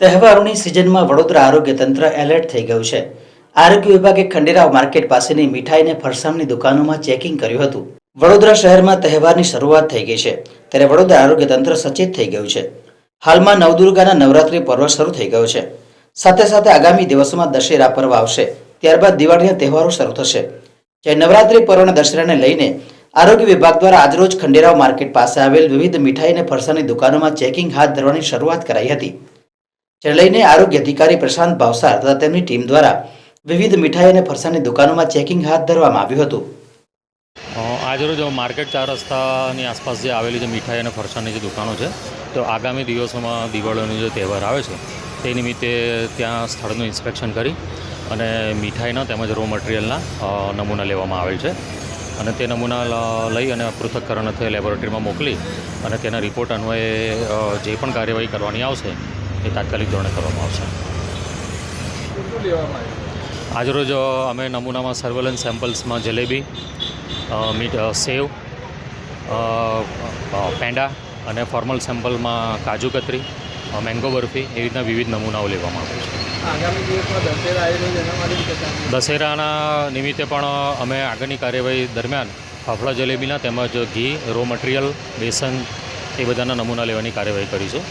તહેવારોની સિઝનમાં વડોદરા આરોગ્ય તંત્ર એલર્ટ થઈ ગયું છે. આરોગ્ય વિભાગે ખંડેરાવ માર્કેટ પાસેની મીઠાઈ અને ફરસાણની દુકાનોમાં ચેકિંગ કર્યું હતું. વડોદરા શહેરમાં તહેવારની શરૂઆત થઈ ગઈ છે, ત્યારે વડોદરા આરોગ્ય તંત્ર સચેત થઈ ગયું છે. હાલમાં નવદુર્ગાના નવરાત્રી પર્વ શરૂ થઈ ગયો છે. સાથે સાથે આગામી દિવસોમાં દશેરા પર્વ આવશે, ત્યારબાદ દિવાળીના તહેવારો શરૂ થશે. જ્યારે નવરાત્રી પર્વના દશેરાને લઈને આરોગ્ય વિભાગ દ્વારા આજરોજ ખંડેરાવ માર્કેટ પાસે આવેલ વિવિધ મીઠાઈ અને ફરસાણની દુકાનોમાં ચેકિંગ હાથ ધરવાની શરૂઆત કરાઈ હતી. જેને લઈને આરોગ્ય અધિકારી પ્રશાંત ભાવસાર તથા તેમની ટીમ દ્વારા વિવિધ મીઠાઈ અને ફરસાણની દુકાનોમાં ચેકિંગ હાથ ધરવામાં આવ્યું હતું. આજરોજ માર્કેટ ચાર રસ્તાની આસપાસ જે આવેલી જે મીઠાઈ અને ફરસાણની જે દુકાનો છે, તો આગામી દિવસોમાં દિવાળીનો જે તહેવાર આવે છે, તે નિમિત્તે ત્યાં સ્થળનું ઇન્સ્પેક્શન કરી અને મીઠાઈના તેમજ રો મટીરિયલના નમૂના લેવામાં આવેલ છે. અને તે નમૂના લઈ અને પૃથક્કરણ થયે લેબોરેટરીમાં મોકલી અને તેના રિપોર્ટ અન્વયે જે પણ કાર્યવાહી કરવાની આવશે એ તાત્કાલિક ધોરણે કરવામાં આવશે. આજરોજ અમે નમૂનામાં સર્વેલન્સ સેમ્પલ્સમાં જલેબી મીઠ સેવ પેંડા અને ફોર્મલ સેમ્પલમાં કાજુ કતરી મેંગો બરફી એ રીતના વિવિધ નમૂનાઓ લેવામાં આવે છે. દશેરાના નિમિત્તે પણ અમે આગળની કાર્યવાહી દરમિયાન ફાફડા જલેબીના તેમજ ઘી રો મટીરિયલ બેસન એ બધાના નમૂના લેવાની કાર્યવાહી કરીશું.